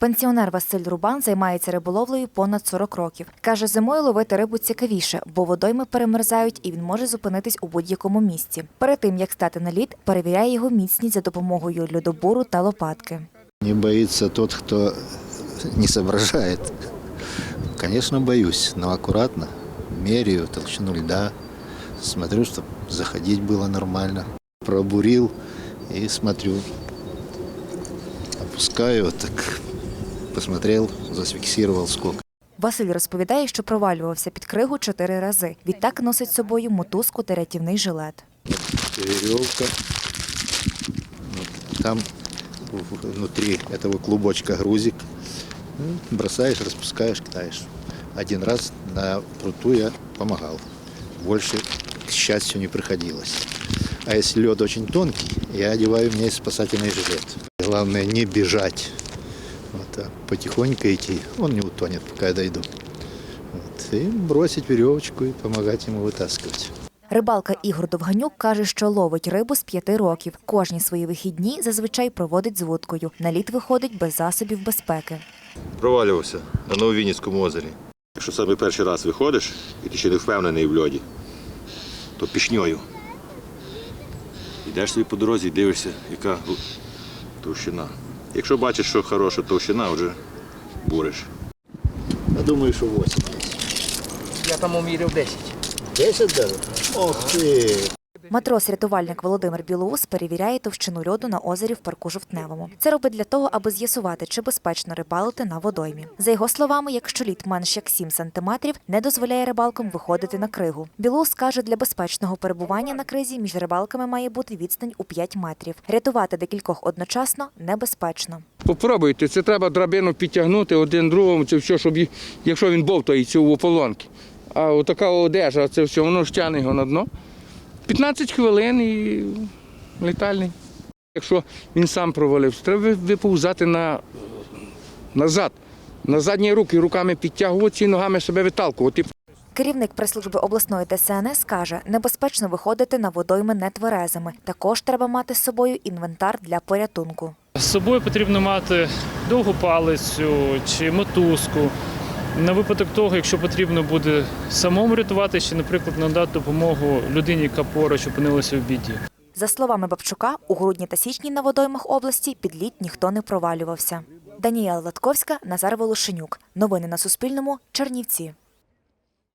Пенсіонер Василь Рубан займається риболовлею понад 40 років. Каже, зимою ловити рибу цікавіше, бо водойми перемерзають і він може зупинитись у будь-якому місці. Перед тим як стати на лід, перевіряє його міцність за допомогою льодобуру та лопатки. Не боится тот, кто не соображает. Конечно, боюсь, но аккуратно. Меряю толщину льда, смотрю, чтобы заходить было нормально. Пробурил и смотрю. Опускаю, так посмотрел, зафиксировал сколько. Василь розповідає, що провалювався під кригу чотири рази. Відтак носить з собою мотузку та рятівний жилет. Веревка. Там в- внутри этого клубочка грузик. Ну, Бросаешь, распускаешь, кидаешь. Один раз на пруту я помогал. Больше, к счастью, не приходилось. А если лед очень тонкий, я одеваю, у меня есть спасательный жилет. Главное не бежать. Вот, а потихоньку идти. Он не утонет, пока я дойду. Вот, и бросить веревочку и помогать ему вытаскивать. Рибалка Ігор Довганюк каже, що ловить рибу з п'яти років. Кожні свої вихідні зазвичай проводить з вудкою. На лід виходить без засобів безпеки. провалювався на Нововінницькому озері. Якщо саме перший раз виходиш і ти ще не впевнений в льоді, то пішньою. Йдеш собі по дорозі і дивишся, яка товщина. Якщо бачиш, що хороша товщина, вже буриш. Я думаю, що 8. Я там уміряв 10. 10 даже? Ох ты! Матрос-рятувальник Володимир Білоус перевіряє товщину льоду на озері в парку Жовтневому. Це робить для того, аби з'ясувати, чи безпечно рибалити на водоймі. За його словами, якщо лід менш як 7 сантиметрів, не дозволяє рибалкам виходити на кригу. Білоус каже, для безпечного перебування на кризі між рибалками має бути відстань у 5 метрів. Рятувати декількох одночасно небезпечно. Попробуйте, це треба драбину підтягнути один другому, це все, щоб якщо він бовтається у ополонки. А отака одежа, це все, воно ж тягне його на дно. 15 хвилин і літальний. Якщо він сам провалився, треба виповзати на, назад, на задні руки, руками підтягуватися і ногами себе виталкувати. Керівник прес-служби обласної ДСНС каже, небезпечно виходити на водойми нетверезими. Також треба мати з собою інвентар для порятунку. З собою потрібно мати довгу палицю чи мотузку. На випадок того, якщо потрібно буде самому рятувати, чи, наприклад, надати допомогу людині, яка поруч опинилася в біді. За словами Бабчука, у грудні та січні на водоймах області під лід ніхто не провалювався. Даніела Латковська, Назар Волошенюк. Новини на Суспільному. Чернівці.